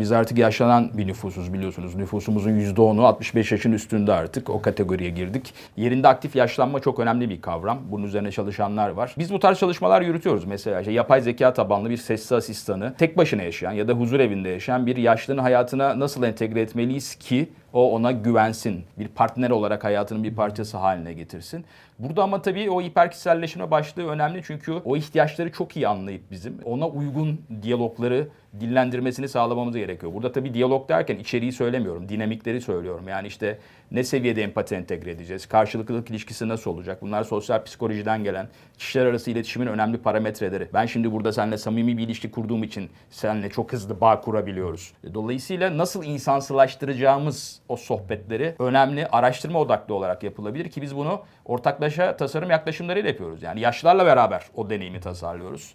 Biz artık yaşlanan bir nüfusuz biliyorsunuz. Nüfusumuzun %10'u 65 yaşın üstünde artık. O kategoriye girdik. Yerinde aktif yaşlanma çok önemli bir kavram. Bunun üzerine çalışanlar var. Biz bu tarz çalışmalar yürütüyoruz. Mesela işte yapay zeka tabanlı bir sesli asistanı tek başına yaşayan ya da huzur evinde yaşayan bir yaşlının hayatına nasıl entegre etmeliyiz ki o ona güvensin. Bir partner olarak hayatının bir parçası haline getirsin. Burada ama tabii o hiperkişiselleşme başlığı önemli çünkü o ihtiyaçları çok iyi anlayıp bizim ona uygun diyalogları dillendirmesini sağlamamız gerekiyor. Burada tabii diyalog derken içeriği söylemiyorum, dinamikleri söylüyorum. Yani işte ne seviyede empati entegre edeceğiz, karşılıklılık ilişkisi nasıl olacak? Bunlar sosyal psikolojiden gelen kişiler arası iletişimin önemli parametreleri. Ben şimdi burada seninle samimi bir ilişki kurduğum için seninle çok hızlı bağ kurabiliyoruz. Dolayısıyla nasıl insansılaştıracağımız o sohbetleri önemli araştırma odaklı olarak yapılabilir ki biz bunu ortaklaşa tasarım yaklaşımlarıyla yapıyoruz. Yani yaşlarla beraber o deneyimi tasarlıyoruz.